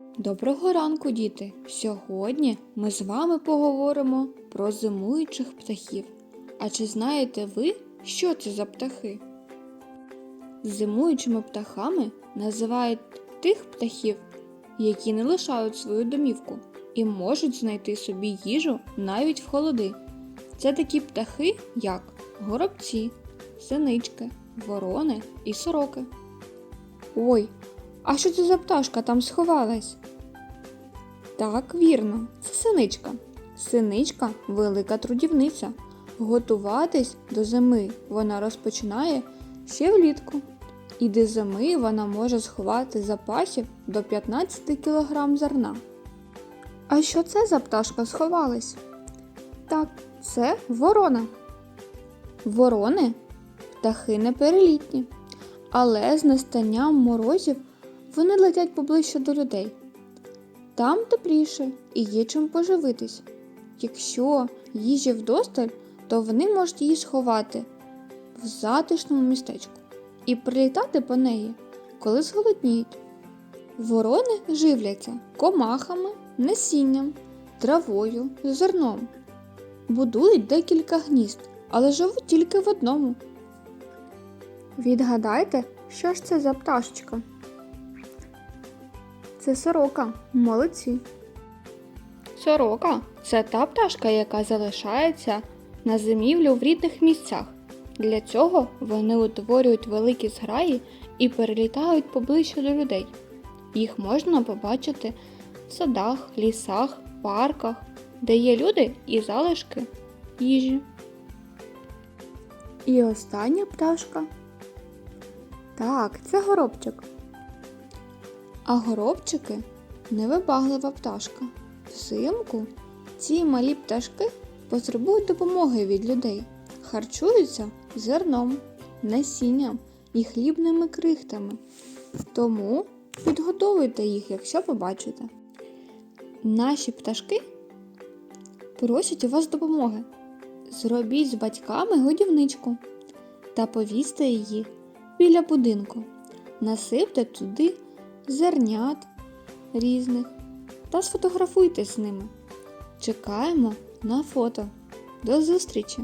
Доброго ранку, діти! Сьогодні ми з вами поговоримо про зимуючих птахів. А чи знаєте ви, що це за птахи? Зимуючими птахами називають тих птахів, які не лишають свою домівку і можуть знайти собі їжу навіть в холоди. Це такі птахи, як горобці, синички, ворони і сороки. Ой, а що це за пташка там сховалась? Так, вірно, це синичка. Синичка велика трудівниця. Готуватись до зими вона розпочинає ще влітку. І до зими вона може сховати запасів до 15 кг зерна. А що це за пташка сховалась? Так, це ворона. Ворони птахи неперелітні, але з настанням морозів вони летять поближче до людей. Там тепліше і є чим поживитись. Якщо їжі вдосталь, то вони можуть її сховати в затишному містечку і прилітати по неї, коли зголодніють. Ворони живляться комахами, насінням, травою, зерном. Будують декілька гнізд, але живуть тільки в одному. Відгадайте, що ж це за пташечка? Це сорока. Молодці. Сорока це та пташка, яка залишається на зимівлю в рідних місцях. Для цього вони утворюють великі зграї і перелітають поближче до людей. Їх можна побачити в садах, лісах, парках, де є люди і залишки їжі. І остання пташка. Так, це горобчик. А горобчики невибаглива пташка. Взимку ці малі пташки потребують допомоги від людей, харчуються зерном, насінням і хлібними крихтами. Тому підготовуйте їх, якщо побачите. Наші пташки просять у вас допомоги. Зробіть з батьками годівничку та повісьте її біля будинку. Насипте туди зернят різних та сфотографуйте з ними. Чекаємо на фото. До зустрічі!